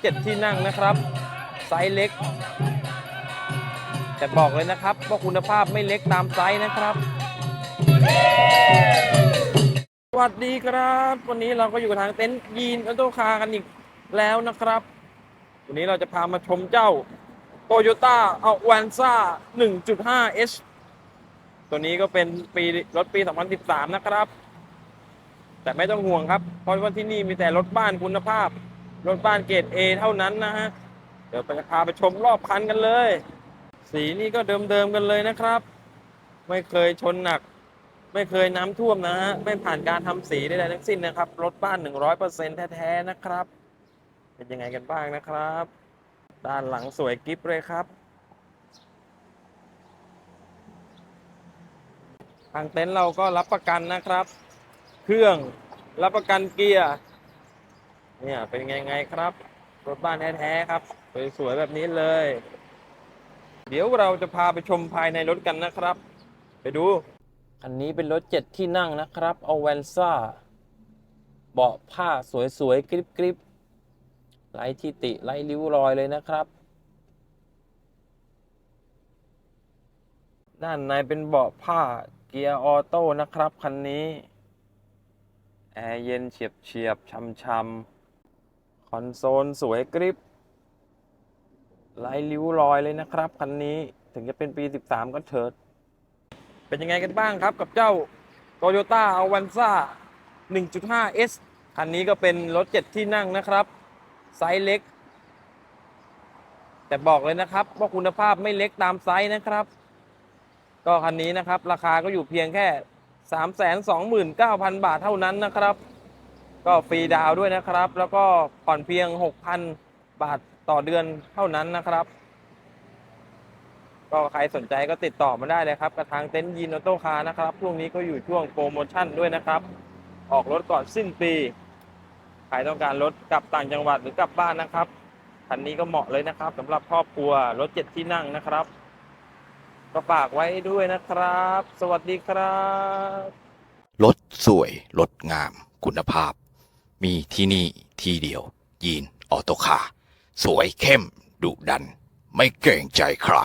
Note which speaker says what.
Speaker 1: เจ็ดที่นั่งนะครับไซส์เล็ก แต่บอกเลยนะครับว่าคุณภาพไม่เล็กตามไซส์นะครับ สวัสดีครับ วันนี้เราก็อยู่กับทางเต็นท์ยีนออโต้คาร์กันอีกแล้วนะครับ วันนี้เราจะพามาชมเจ้า Toyota a v a n z a 1.5 H ตัวนี้ก็เป็นปีรถปี 2013 นะครับ แต่ไม่ต้องห่วงครับ เพราะว่าที่นี่มีแต่รถบ้านคุณภาพ รถบ้านเกรด A เท่านั้นนะฮะ เดี๋ยวไปพาไปชมรอบคันกันเลย สีนี่ก็เดิมๆกันเลยนะครับ ไม่เคยชนหนัก ไม่เคยน้ำท่วมนะฮะ ไม่ผ่านการทำสีใดๆทั้งสิ้นนะครับ รถบ้าน 100%แท้ๆนะครับ เป็นยังไงกันบ้างนะครับ ด้านหลังสวยกิฟเลยครับทางเต็นท์เราก็รับประกันนะครับ เครื่องรับประกันเกียร์ เนี่ยเป็นไงไงครับ รถบ้านแท้ๆครับสวยๆแบบนี้เลย เดี๋ยวเราจะพาไปชมภายในรถกันนะครับ ไปดู อันนี้เป็นรถเจ็ดที่นั่งนะครับเอาแวนซ่าเบาะผ้าสวยๆกริบๆไร้ที่ติไร้ริ้วรอยเลยนะครับ ด้านในเป็นเบาะผ้าเกียร์ออโต้นะครับ คันนี้ แอร์เย็นเฉียบเฉียบช่ำช่ำ คอนโซลสวยกริบไร้ริ้วรอยเลยนะครับ คันนี้ถึงจะเป็นปี 13 ก็เถิด เป็นยังไงกันบ้างครับกับเจ้า Toyota a v a n z a 1.5 S คันนี้ก็เป็นรถ7ที่นั่งนะครับ ไซส์เล็ก แต่บอกเลยนะครับ ว่าคุณภาพไม่เล็กตามไซส์นะครับ ก็คันนี้นะครับ ราคาก็อยู่เพียงแค่ 329,000 บาทเท่านั้นนะครับ ก็ฟรีดาวด้วยนะครับ แล้วก็ผ่อนเพียง 6,000 บาทต่อเดือนเท่านั้นนะครับ ก็ใครสนใจก็ติดต่อมาได้เลยครับกับทางเต็นท์ยีนออโต้คาร์นะครับช่วงนี้ก็อยู่ช่วงโปรโมชั่นด้วยนะครับ ออกรถก่อนสิ้นปี ใครต้องการรถกลับต่างจังหวัดหรือกลับบ้านนะครับคันนี้ก็เหมาะเลยนะครับสำหรับครอบครัวรถเจ็ดที่นั่งนะครับก็ฝากไว้ด้วยนะครับ สวัสดีครับ
Speaker 2: รถสวย รถงาม คุณภาพ มีที่นี่ที่เดียว ยีนออโตคา สวยเข้มดุดัน ไม่เกรงใจใคร